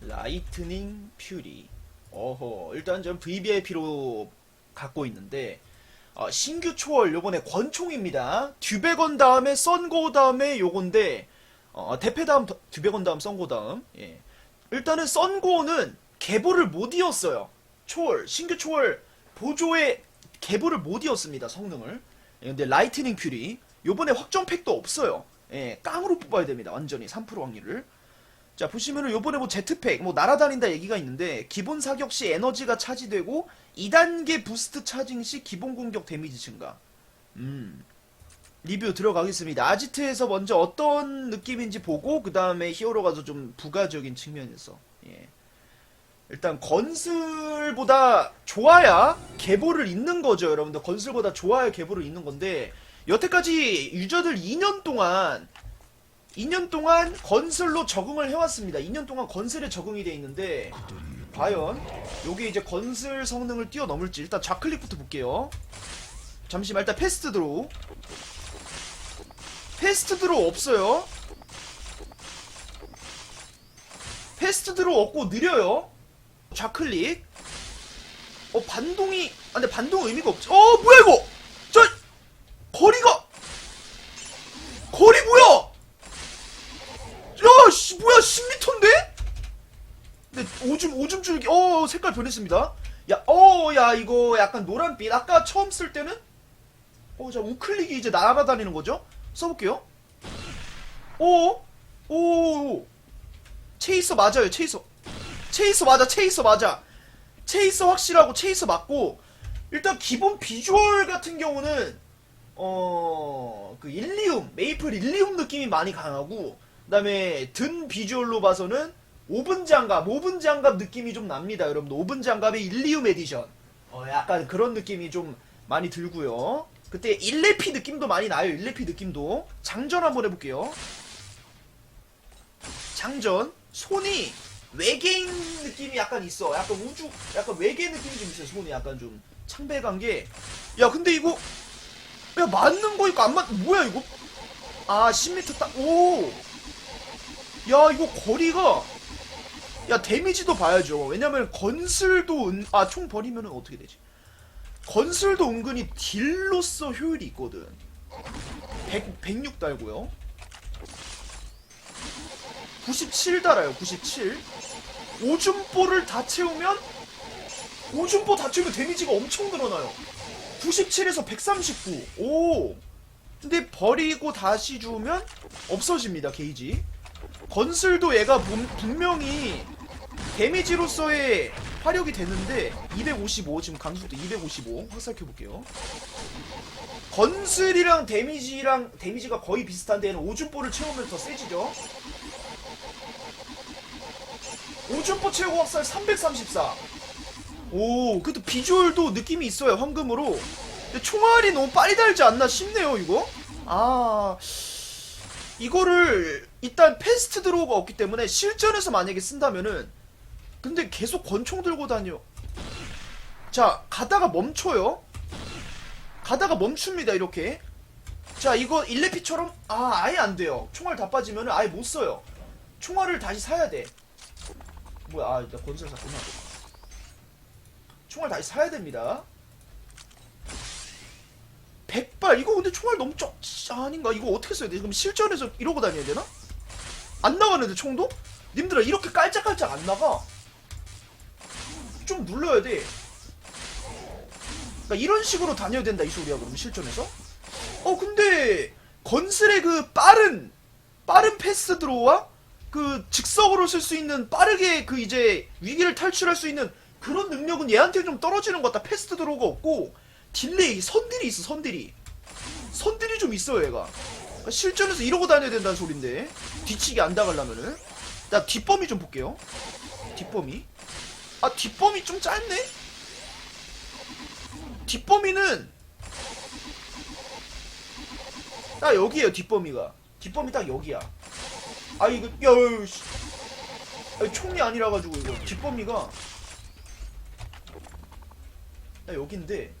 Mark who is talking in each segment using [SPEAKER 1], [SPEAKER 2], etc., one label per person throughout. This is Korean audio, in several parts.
[SPEAKER 1] 라이트닝 퓨리. 어허, 일단 전 VVIP로 갖고 있는데, 어, 신규 초월 요번에 권총입니다. 듀베건 다음에 썬고 다음에 요건데, 어, 대패 다음 더- 듀베건 다음 썬고 다음. 예. 일단은 썬고는 개보를 못 이었어요. 초월, 신규 초월 보조에 개보를 못 이었습니다. 성능을. 예, 근데 라이트닝 퓨리 요번에 확정 팩도 없어요. 예, 깡으로 뽑아야 됩니다. 완전히 3% 확률을. 자 보시면은 요번에 뭐 제트팩 뭐 날아다닌다 얘기가 있는데 기본 사격 시 에너지가 차지되고 2단계 부스트 차징 시 기본 공격 데미지 증가. 음. 리뷰 들어가겠습니다. 아지트에서 먼저 어떤 느낌인지 보고 그 다음에 히어로 가서 좀 부가적인 측면에서. 예. 일단 건슬보다 좋아야 계보를 잇는 거죠 여러분들. 건슬보다 좋아야 계보를 잇는 건데 여태까지 유저들 2년 동안 2년 동안 건슬로 적응을 해왔습니다. 2년 동안 건슬에 적응이 돼 있는데 과연 요게 이제 건슬 성능을 뛰어넘을지 일단 좌클릭부터 볼게요. 잠시만 일단 패스트 드로우 패스트 드로우 없어요. 패스트 드로우 없고 느려요. 좌클릭 어 반동이 아 근데 반동 의미가 없지. 어 뭐야 이거 저 거리가 거리 뭐야? 야, 씨, 뭐야, 10m인데? 근데 오줌, 오줌 줄기, 어, 색깔 변했습니다. 야, 어, 야, 이거 약간 노란빛. 아까 처음 쓸 때는? 어, 자, 우클릭이 이제 날아다니는 거죠? 써볼게요. 오, 오, 체이서 맞아요, 체이서. 체이서 맞아, 체이서 맞아. 체이서 확실하고 체이서 맞고, 일단 기본 비주얼 같은 경우는, 어, 그 일리움, 메이플 일리움 느낌이 많이 강하고, 그 다음에 든 비주얼로 봐서는 오븐 장갑, 오븐 장갑 느낌이 좀 납니다, 여러분들. 오븐 장갑의 일리움 에디션. 어, 약간 그런 느낌이 좀 많이 들고요. 그때 일레피 느낌도 많이 나요, 일레피 느낌도. 장전 한번 해볼게요. 장전. 손이 외계인 느낌이 약간 있어. 약간 우주, 약간 외계 느낌이 좀 있어요, 손이 약간 좀 창백한 게. 야, 근데 이거, 야, 맞는 거 이거 안 맞, 뭐야, 이거? 아, 10m 딱, 오! 야 이거 거리가 야 데미지도 봐야죠. 왜냐면 건슬도 은... 아총 버리면은 어떻게 되지? 건슬도 은근히 딜로서 효율이 있거든. 100, 106 달고요. 97 달아요 97 오줌볼을 다 채우면 오줌볼 다 채우면 데미지가 엄청 늘어나요. 97에서 139 오! 근데 버리고 다시 주우면 없어집니다 게이지 건슬도 얘가 분- 분명히 데미지로서의 화력이 되는데 255 지금 강수도 255 확살켜 볼게요. 건슬이랑 데미지랑 데미지가 거의 비슷한 데 는 오줌볼을 채우면 더 세지죠. 오줌볼 채우고 확살 334. 오, 그래도 비주얼도 느낌이 있어요 황금으로. 근데 총알이 너무 빨리 달지 않나 싶네요 이거. 아. 이거를 일단 패스트 드로우가 없기 때문에 실전에서 만약에 쓴다면은 근데 계속 권총 들고 다녀. 자 가다가 멈춰요. 가다가 멈춥니다 이렇게. 자 이거 일레피처럼 아 아예 안 돼요. 총알 다 빠지면은 아예 못 써요. 총알을 다시 사야 돼. 뭐야 아 일단 건설 샀구나. 총알 다시 사야 됩니다. 백발 이거 근데 총알 너무 적 아닌가? 이거 어떻게 써야 돼? 그럼 실전에서 이러고 다녀야 되나 안 나가는데 총도? 님들아 이렇게 깔짝깔짝 안 나가. 좀 눌러야 돼. 그러니까 이런 식으로 다녀야 된다 이 소리야 그럼 실전에서? 어 근데 건슬의 그 빠른 빠른 패스 드로우와 그 즉석으로 쓸 수 있는 빠르게 그 이제 위기를 탈출할 수 있는 그런 능력은 얘한테 좀 떨어지는 것 같다. 패스트 드로우가 없고. 딜레이 선딜이 있어 선딜이. 선딜이 좀 있어요 얘가 그러니까 실전에서 이러고 다녀야 된다는 소린데 뒤치기 안 당하려면은. 나 뒷범위 좀 볼게요. 뒷범위 아 뒷범위 좀 짧네? 뒷범위는 딱 여기에요 뒷범위가. 뒷범위 딱 여기야. 아 이거 야 씨. 아니, 총이 아니라 가지고 이거 뒷범위가. 나 여긴데.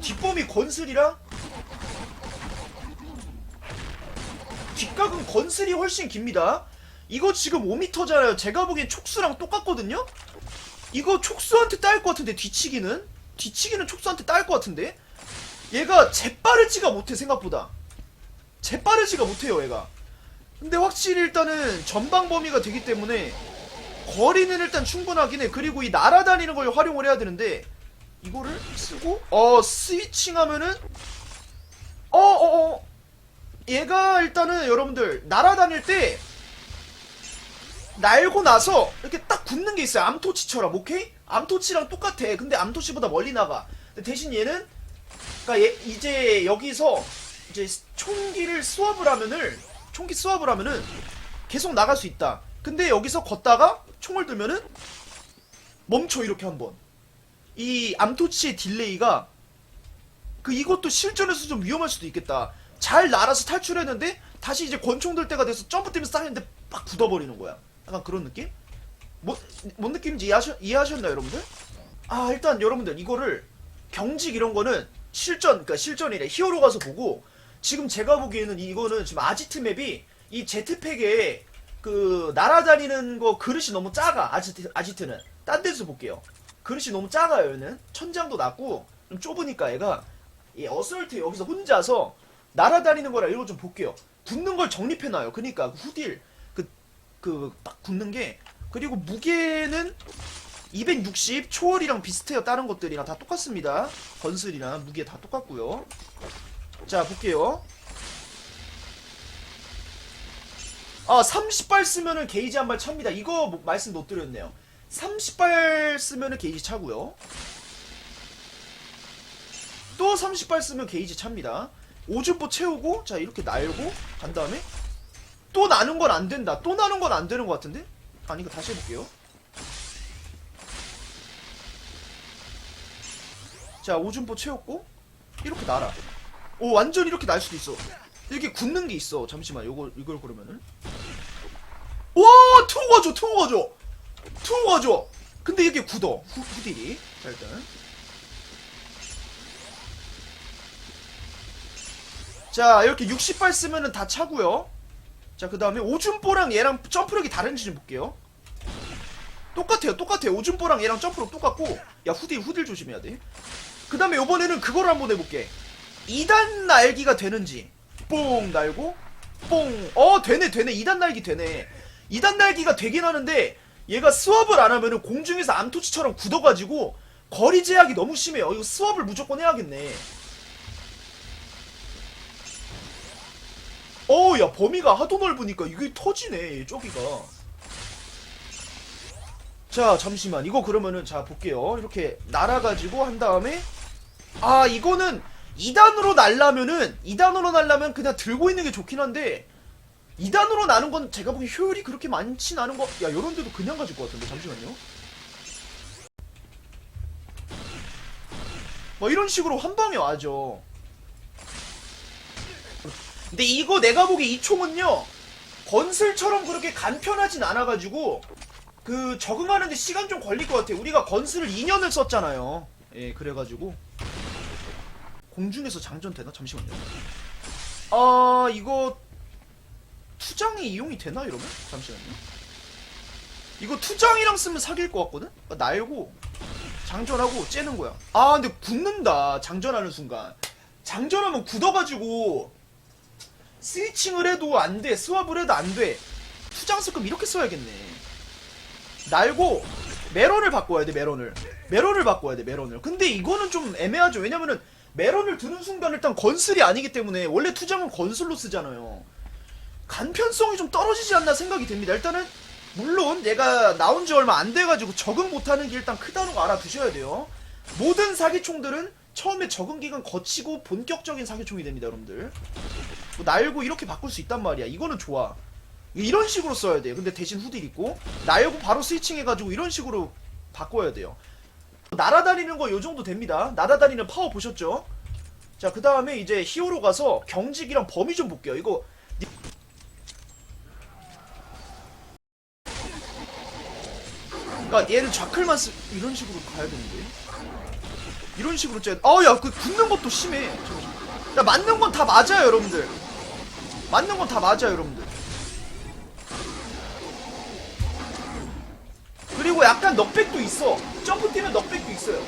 [SPEAKER 1] 뒷범위 건슬이랑 뒷각은 건슬이 훨씬 깁니다 이거 지금 5m잖아요. 제가 보기엔 촉수랑 똑같거든요? 이거 촉수한테 따일 것 같은데, 뒤치기는? 뒤치기는 촉수한테 따일 것 같은데? 얘가 재빠르지가 못해, 생각보다. 재빠르지가 못해요, 얘가. 근데 확실히 일단은 전방 범위가 되기 때문에 거리는 일단 충분하긴 해. 그리고 이 날아다니는 걸 활용을 해야 되는데, 이거를 쓰고, 어, 스위칭 하면은, 어, 어, 어. 얘가 일단은 여러분들, 날아다닐 때, 날고 나서 이렇게 딱 굳는 게 있어요. 암토치처럼, 오케이? 암토치랑 똑같아. 근데 암토치보다 멀리 나가. 대신 얘는, 그니까 얘, 이제 여기서, 이제 총기를 수업을 하면은, 총기 수업을 하면은, 계속 나갈 수 있다. 근데 여기서 걷다가, 총을 들면은, 멈춰, 이렇게 한 번. 이 암토치의 딜레이가 그 이것도 실전에서 좀 위험할 수도 있겠다. 잘 날아서 탈출했는데 다시 이제 권총 들 때가 돼서 점프 뛰면서 싹 했는데 빡 굳어버리는 거야. 약간 그런 느낌? 뭐, 뭔 느낌인지 이해하셨, 이해하셨나요, 여러분들? 아, 일단 여러분들 이거를 경직 이런 거는 실전, 그러니까 실전이래. 히어로 가서 보고 지금 제가 보기에는 이거는 지금 아지트 맵이 이 제트팩에 그 날아다니는 거 그릇이 너무 작아. 아지트, 아지트는. 딴 데서 볼게요. 그릇이 너무 작아요, 얘는. 천장도 낮고, 좀 좁으니까 얘가, 이 어설트 여기서 혼자서 날아다니는 거라 이거 좀 볼게요. 굳는 걸 정립해놔요. 그니까, 후딜, 그, 그, 딱 굳는 게, 그리고 무게는 260, 초월이랑 비슷해요. 다른 것들이랑 다 똑같습니다. 건슬이랑 무게 다 똑같고요. 자, 볼게요. 아, 30발 쓰면은 게이지 한 발 찹니다. 이거 뭐- 말씀 못 드렸네요. 30발 쓰면은 게이지 차고요. 또 30발 쓰면 게이지 찹니다. 오줌보 채우고 자 이렇게 날고 간 다음에 또 나는 건 안 된다. 또 나는 건 안 되는 것 같은데? 아니 이거 다시 해볼게요. 자 오줌보 채웠고 이렇게 날아. 오 완전 이렇게 날 수도 있어. 이렇게 굳는 게 있어. 잠시만 요거 이걸 고르면은 와 투어가 줘 투어가 줘 투어가 줘. 근데 이게 굳어 후, 후딜이 자 일단 자 이렇게 60발 쓰면은 다 차고요. 자 그 다음에 오줌보랑 얘랑 점프력이 다른지 좀 볼게요. 똑같아요 똑같아요. 오줌보랑 얘랑 점프력 똑같고. 야 후딜 후딜 조심해야 돼그 다음에 요번에는 그걸 한번 해볼게. 2단 날기가 되는지. 뽕 날고 뽕 어 되네 되네. 2단 날기 되네. 2단 날기가 되긴 하는데 얘가 스왑을 안 하면은 공중에서 암토치처럼 굳어가지고 거리 제약이 너무 심해요. 이거 스왑을 무조건 해야겠네 어우 야 범위가 하도 넓으니까 이게 터지네 저기가. 자 잠시만. 이거 그러면은 자 볼게요. 이렇게 날아가지고 한 다음에 아 이거는 2단으로 날라면은 2단으로 날라면 그냥 들고 있는 게 좋긴 한데 2단으로 나는 건 제가 보기 효율이 그렇게 많진 않은 거 야 요런 데도 그냥 가질 것 같은데 잠시만요. 뭐 이런 식으로 한 방에 와죠 근데 이거 내가 보기 이 총은요 건슬처럼 그렇게 간편하진 않아가지고 그 적응하는데 시간 좀 걸릴 것 같아. 우리가 건슬을 2년을 썼잖아요. 예, 그래가지고 공중에서 장전 되나? 잠시만요. 아 이거 투장이 이용이 되나 이러면? 잠시만요. 이거 투장이랑 쓰면 사귈 것 같거든? 아, 날고 장전하고 째는 거야. 아 근데 굳는다. 장전하는 순간. 장전하면 굳어가지고 스위칭을 해도 안 돼. 스왑을 해도 안 돼. 투장 쓸 거면 이렇게 써야겠네. 날고 메론을 바꿔야 돼. 메론을. 메론을 바꿔야 돼. 메론을. 근데 이거는 좀 애매하죠. 왜냐면은 메론을 드는 순간 일단 건슬이 아니기 때문에 원래 투장은 건슬로 쓰잖아요. 간편성이 좀 떨어지지 않나 생각이 됩니다. 일단은 물론 얘가 나온 지 얼마 안 돼가지고 적응 못하는 게 일단 크다는 거 알아두셔야 돼요. 모든 사기총들은 처음에 적응 기간 거치고 본격적인 사기총이 됩니다, 여러분들. 뭐 날고 이렇게 바꿀 수 있단 말이야. 이거는 좋아. 이런 식으로 써야 돼. 근데 대신 후딜 있고 날고 바로 스위칭 해가지고 이런 식으로 바꿔야 돼요. 날아다니는 거 요 정도 됩니다. 날아다니는 파워 보셨죠? 자, 그 다음에 이제 히어로 가서 경직이랑 범위 좀 볼게요. 이거 그러니까 얘는 좌클만 쓰 이런 식으로 가야 되는데 이런 식으로 째. 아야 어, 그 굳는 것도 심해. 야 맞는 건 다 맞아요 여러분들. 맞는 건 다 맞아요 여러분들. 그리고 약간 넉백도 있어. 점프 뛰는 넉백도 있어요.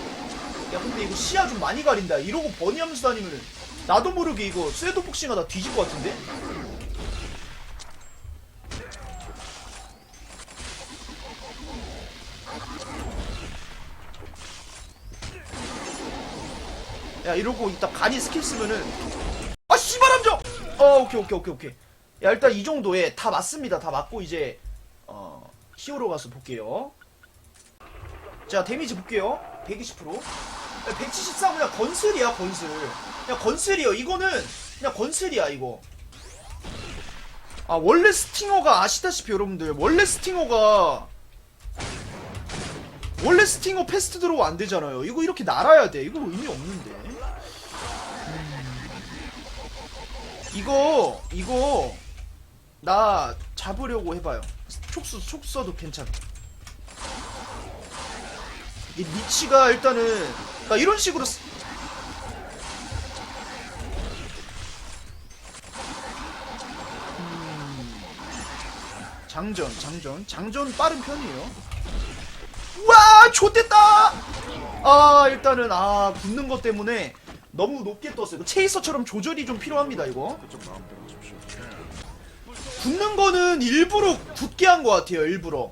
[SPEAKER 1] 야 근데 이거 시야 좀 많이 가린다. 이러고 버니 하면서 다니면은 나도 모르게 이거 쇠도 복싱하다 뒤질 것 같은데? 야 이러고 이따 간이 스킬 쓰면은 아 씨발 함정! 어 오케이 오케이 오케이 오케이. 야 일단 이 정도에 다 맞습니다. 다 맞고 이제 어 히어로 가서 볼게요. 자 데미지 볼게요. 120% 173 그냥 건슬이야 건슬. 그냥 건슬이요. 이거는 그냥 건슬이야 이거. 아 원래 스팅어가 아시다시피 여러분들 원래 스팅어가 원래 스팅어 패스트 드로우 안 되잖아요. 이거 이렇게 날아야 돼. 이거 의미 없는데 음. 이거 이거 나 잡으려고 해봐요. 촉수 촉수 써도 괜찮아. 이 리치가 일단은 그러니까 이런 식으로 쓰- 음, 장전 장전. 장전 빠른 편이에요. 와! 좋댔다! 아 일단은 아 붙는 것 때문에 너무 높게 떴어요. 체이서처럼 조절이 좀 필요합니다 이거. 붙는 거는 일부러 굳게 한 것 같아요 일부러.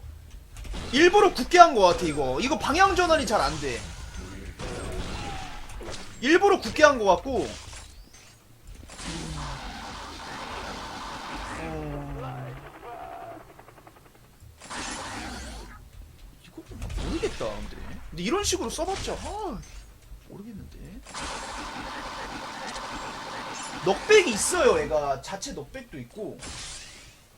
[SPEAKER 1] 일부러 굳게 한 것 같아 이거. 이거 방향 전환이 잘 안 돼. 일부러 굳게 한 것 같고. 어... 이거 모르겠다 근데. 근데 이런 식으로 써봤자 아 모르겠는데 넉백이 있어요 얘가. 자체 넉백도 있고.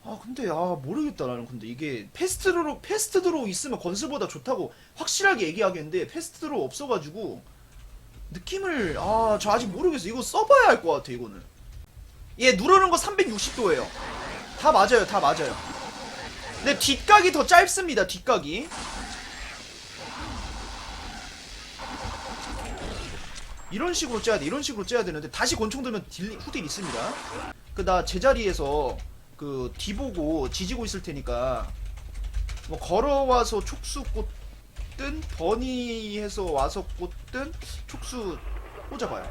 [SPEAKER 1] 아 근데 아 모르겠다 나는 근데 이게 패스트드로 패스트드로 있으면 건슬보다 좋다고 확실하게 얘기하겠는데 패스트드로 없어가지고 느낌을 아 저 아직 모르겠어. 이거 써봐야 할 것 같아 이거는. 얘 누르는 거 360도예요. 다 맞아요 다 맞아요. 근데 뒷각이 더 짧습니다 뒷각이 이런 식으로 째야 돼 이런 식으로 째야 되는데 다시 권총 들면 딜, 후딜 있습니다. 그 나 제자리에서 그 뒤 보고 지지고 있을 테니까 뭐 걸어와서 촉수 꽂든 버니해서 와서 꽂든 촉수 꽂아봐요.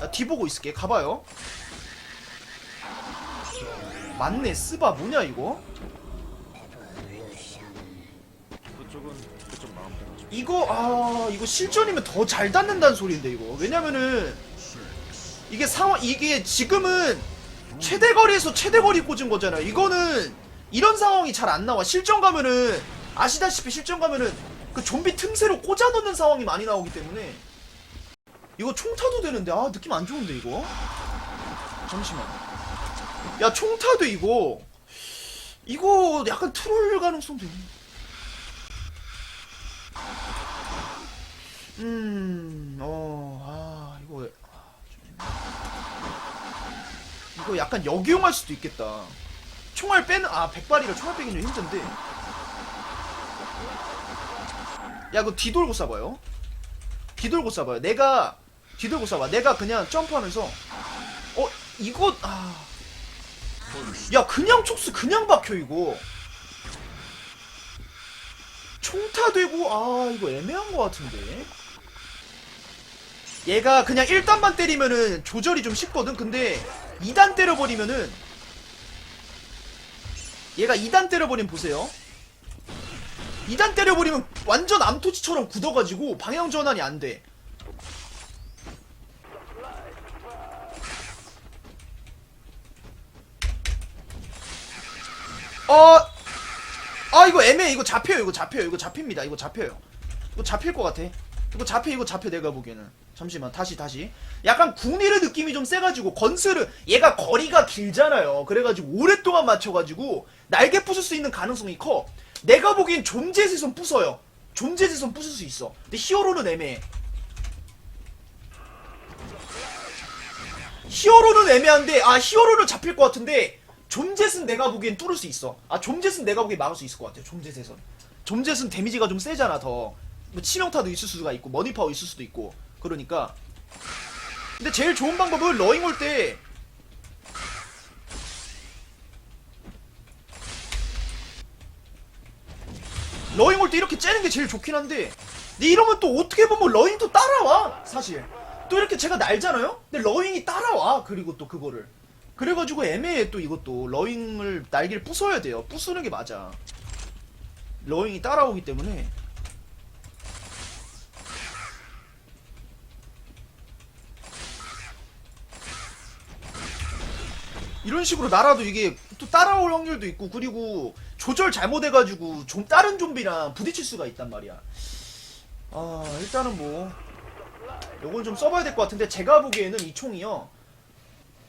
[SPEAKER 1] 나 뒤 보고 있을게. 가봐요. 맞네. 스바 뭐냐 이거?
[SPEAKER 2] 그쪽은
[SPEAKER 1] 이거 아 이거 실전이면 더 잘 닿는다는 소리인데 이거. 왜냐면은 이게 상황 이게 지금은 최대 거리에서 최대 거리 꽂은 거잖아요. 이거는 이런 상황이 잘 안 나와. 실전 가면은 아시다시피 실전 가면은 그 좀비 틈새로 꽂아 넣는 상황이 많이 나오기 때문에 이거 총타도 되는데 아 느낌 안 좋은데 이거? 잠시만. 야 총타도 이거. 이거 약간 트롤 가능성도 있네 음, 어, 아, 이거, 아, 좀. 이거 약간 역이용할 수도 있겠다. 총알 빼는, 아, 백발이라 총알 빼기는 좀 힘든데. 야, 그거 뒤돌고 쏴봐요. 뒤돌고 쏴봐요. 내가, 뒤돌고 쏴봐. 내가 그냥 점프하면서, 어, 이거, 아. 야, 그냥 촉수 그냥 박혀, 이거. 총타되고, 아, 이거 애매한 것 같은데. 얘가 그냥 1단만 때리면은 조절이 좀 쉽거든. 근데 2단 때려버리면은 얘가 2단 때려버리면 보세요. 2단 때려버리면 완전 암토치처럼 굳어가지고 방향 전환이 안돼. 어, 아 이거 애매해. 이거 잡혀요. 이거 잡혀요. 이거 잡힙니다. 이거 잡혀요. 이거 잡힐 것 같아. 이거 잡혀 이거 잡혀 내가 보기에는 잠시만 다시 다시. 약간 구니르 느낌이 좀 세가지고 건스르 얘가 거리가 길잖아요. 그래가지고 오랫동안 맞춰가지고 날개 부술 수 있는 가능성이 커. 내가 보기엔 존재에선 부숴요. 존재에선 부술 수 있어. 근데 히어로는 애매해. 히어로는 애매한데 아 히어로는 잡힐 것 같은데 존젯은 내가 보기엔 뚫을 수 있어. 아 존젯은 내가 보기엔 막을 수 있을 것 같아 존젯에선. 존젯은 데미지가 좀 세잖아 더. 뭐 치명타도 있을 수가 있고 머니파워 있을 수도 있고 그러니까. 근데 제일 좋은 방법은 러잉 올 때. 러잉 올 때 이렇게 째는 게 제일 좋긴 한데. 근데 이러면 또 어떻게 보면 러잉도 따라와 사실. 또 이렇게 제가 날잖아요? 근데 러잉이 따라와 그리고 또 그거를. 그래가지고 애매해 또 이것도. 러잉을 날개를 부숴야 돼요. 부수는 게 맞아. 러잉이 따라오기 때문에 이런 식으로 날아도 이게 또 따라올 확률도 있고 그리고 조절 잘못해가지고 좀 다른 좀비랑 부딪힐 수가 있단 말이야. 아 일단은 뭐 요건 좀 써봐야 될 것 같은데 제가 보기에는 이 총이요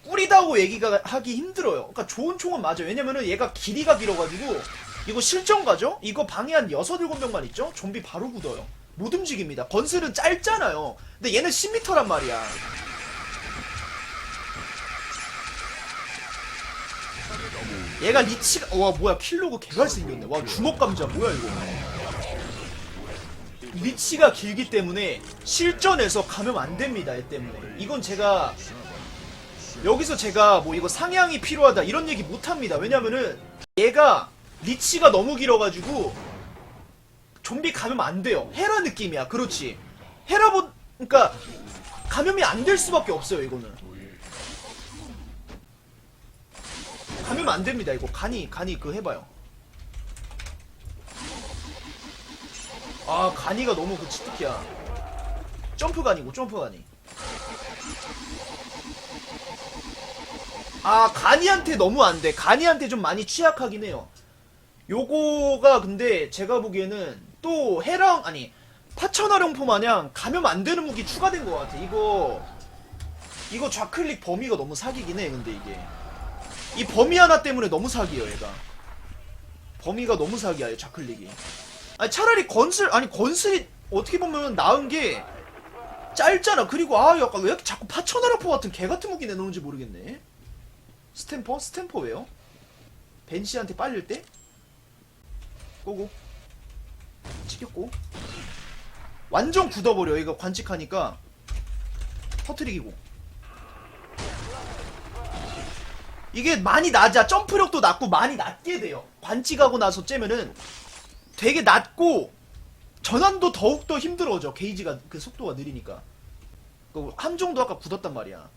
[SPEAKER 1] 뿌리다고 얘기가 하기 힘들어요. 그러니까 좋은 총은 맞아 요. 왜냐면은 얘가 길이가 길어가지고 이거 실전 가죠? 이거 방에 한 6, 7명만 있죠? 좀비 바로 굳어요. 못 움직입니다. 건슬은 짧잖아요. 근데 얘는 10m란 말이야. 얘가 리치가 와 뭐야 킬로그 개갈 생겼네 와 주먹 감자 뭐야 이거. 리치가 길기 때문에 실전에서 가면 안 됩니다 얘 때문에. 이건 제가 여기서 제가 뭐 이거 상향이 필요하다 이런 얘기 못 합니다. 왜냐면은 얘가 리치가 너무 길어가지고 좀비 감염 안 돼요. 헤라 느낌이야. 그렇지. 헤라보 그러니까 감염이 안 될 수밖에 없어요 이거는 감염 안 됩니다. 이거 간이 간이 그 해봐요. 아 간이가 너무 그 치트키야. 점프 간이고 점프 간이. 아 간이한테 너무 안돼. 간이한테 좀 많이 취약하긴 해요. 요거가 근데 제가 보기에는 또 해랑 아니 파천화룡포 마냥 감염 안 되는 무기 추가된 것 같아. 이거 이거 좌클릭 범위가 너무 사기긴 해 근데 이게 이 범위 하나 때문에 너무 사기예요, 얘가. 범위가 너무 사기야, 얘 좌클릭이. 아니 차라리 건슬 아니 건슬이 어떻게 보면 나은 게 짧잖아. 그리고 아 약간 왜 이렇게 자꾸 파천화라포 같은 개 같은 무기 내놓는지 모르겠네. 스탬퍼? 스탬퍼 왜요? 벤시한테 빨릴 때? 꼬고 찍혔고 완전 굳어버려 얘가 관측하니까 터트리기고 이게 많이 낮아. 점프력도 낮고 많이 낮게 돼요. 관측하고 나서 째면은 되게 낮고 전환도 더욱더 힘들어져. 게이지가 그 속도가 느리니까. 그 함정도 아까 굳었단 말이야.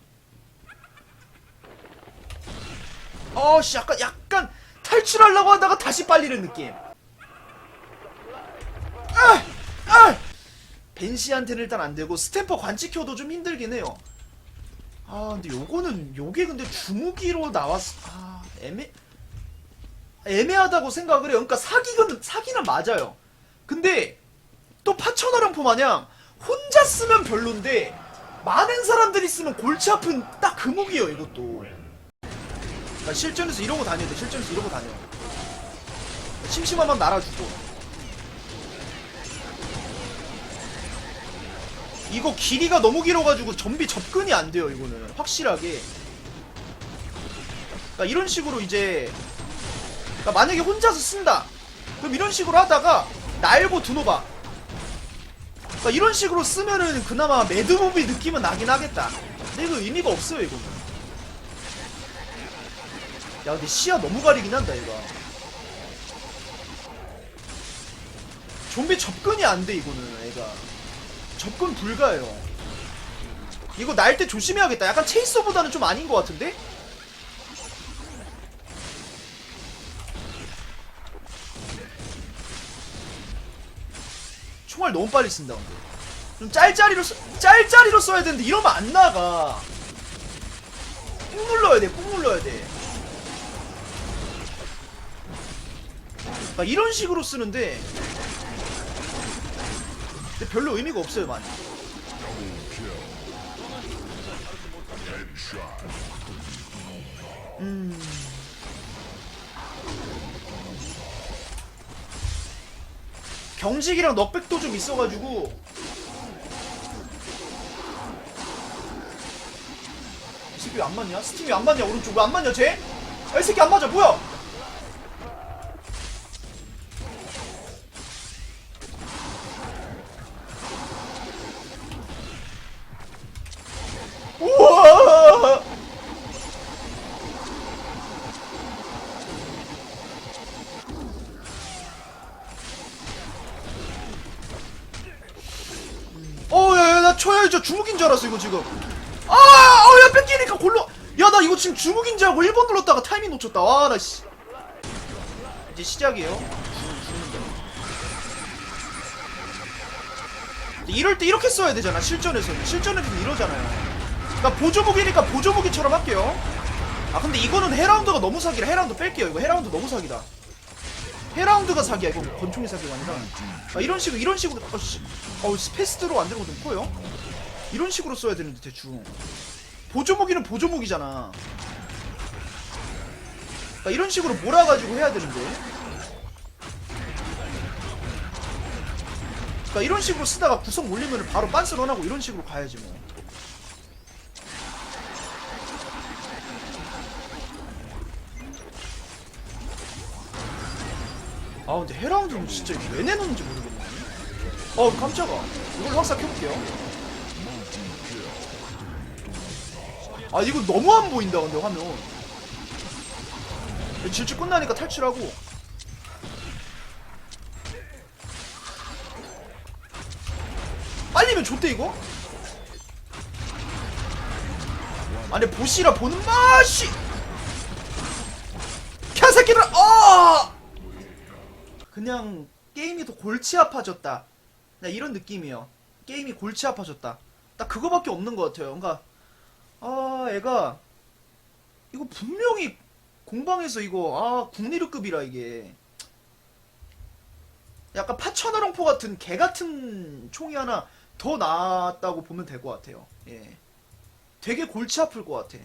[SPEAKER 1] 어씨 약간 약간 탈출하려고 하다가 다시 빨리는 느낌. 아! 아! 벤시한테는 일단 안 되고 스탬퍼 관측혀도 좀 힘들긴 해요 아 근데 요거는 요게 근데 주무기로 나왔 아 애매 애매하다고 생각을 해요. 그러니까 사기는 사기는 맞아요. 근데 또 파천화룡포 마냥 혼자 쓰면 별론데 많은 사람들이 쓰면 골치 아픈 딱 그 무기예요 이것도. 그러니까 실전에서 이러고 다녀야 돼. 실전에서 이러고 다녀. 심심하면 날아주고. 이거 길이가 너무 길어가지고 좀비 접근이 안 돼요 이거는. 확실하게. 그러니까 이런 식으로 이제 그러니까 만약에 혼자서 쓴다. 그럼 이런 식으로 하다가 날고 드노바. 그러니까 이런 식으로 쓰면은 그나마 매드무비 느낌은 나긴 하겠다. 근데 이거 의미가 없어요 이거는. 야 근데 시야 너무 가리긴 한다 얘가. 좀비 접근이 안 돼 이거는 애가 접근 불가예요. 이거 날 때 조심해야겠다. 약간 체이서보다는 좀 아닌 것 같은데? 총알 너무 빨리 쓴다 근데. 좀 짤짤이로 써, 짤짤이로 써야 되는데 이러면 안 나가. 꾹 눌러야 돼. 꾹 눌러야 돼. 막 이런 식으로 쓰는데 별로 의미가 없어요 많이 음. 경직이랑 넉백도 좀 있어가지고 이 새끼 왜안 맞냐? 스팀이 안 맞냐 오른쪽 왜 안 맞냐 쟤? 야, 이 새끼 안 맞아 뭐야? 주묵인 줄 알았어 이거 지금. 아! 어, 야 뺏기니까 골로. 야 나 이거 지금 주묵인 줄 알고 1번 눌렀다가 타이밍 놓쳤다. 와나 씨. 이제 시작이에요. 이럴 때 이렇게 써야 되잖아 실전에서는. 실전에서는 이러잖아요. 그러니까 보조무기니까 보조무기처럼 할게요. 아 근데 이거는 헤라운드가 너무 사기라. 헤라운드 뺄게요 이거. 헤라운드 너무 사기다. 헤라운드가 사기야 이거. 권총이 사기가 아니라. 아, 이런 식으로 이런 식으로. 어, 씨. 어우 스페이스로 안 되는 거좀 커요 이런 식으로 써야 되는데 대충. 보조무기는 보조무기잖아. 그러니까 이런 식으로 몰아가지고 해야 되는데. 그러니까 이런 식으로 쓰다가 구성 올리면 바로 빤스 런하고 이런 식으로 가야지 뭐. 아 근데 헤라운드는 진짜 왜 내놓는지 모르겠네. 어 깜짝아. 이걸 확 삭혀볼게요 아 이거 너무 안 보인다 근데 화면 질주 끝나니까 탈출하고 빨리면 좋대 이거 아니 보시라 보는 맛이 캬새끼들아 어 그냥 게임이 더 골치 아파졌다. 그냥 이런 느낌이에요. 게임이 골치 아파졌다. 딱 그거밖에 없는 것 같아요. 그러니까 아 애가 이거 분명히 공방에서 이거 아 국리르급이라 이게 약간 파천어롱포 같은 개 같은 총이 하나 더 나았다고 보면 될 것 같아요. 예. 되게 골치 아플 것 같아.